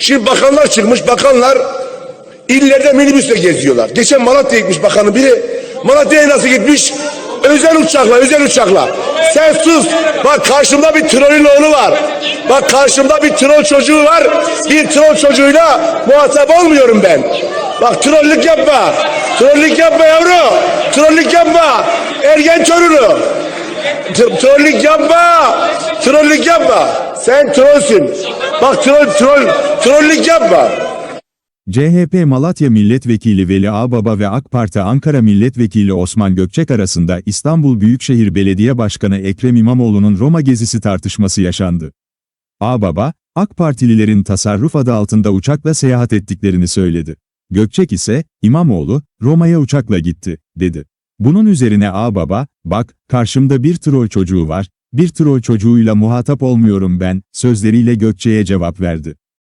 Şimdi bakanlar çıkmış, bakanlar illerde minibüsle geziyorlar. Geçen Malatya'ya gitmiş bakanın biri. Malatya'ya nasıl gitmiş? Özel uçakla, özel uçakla. Sen sus. Bak karşımda bir trollün oğlu var. Bak karşımda bir troll çocuğu var. Bir troll çocuğuyla muhatap olmuyorum ben. Bak trollük yapma. Trollük yapma yavru. Trollük yapma. Ergen torunu. Tr- trollük yapma. Trollük yapma. Sen trollsün. Bak troll troll. Trollük yapma. CHP Malatya Milletvekili Veli Ağbaba ve AK Parti Ankara Milletvekili Osman Gökçek arasında İstanbul Büyükşehir Belediye Başkanı Ekrem İmamoğlu'nun Roma gezisi tartışması yaşandı. Ağbaba, AK Partililerin tasarruf adı altında uçakla seyahat ettiklerini söyledi. Gökçek ise, İmamoğlu, Roma'ya uçakla gitti, dedi. Bunun üzerine Ağbaba, bak, karşımda bir troll çocuğu var, bir troll çocuğuyla muhatap olmuyorum ben, sözleriyle Gökçek'e cevap verdi.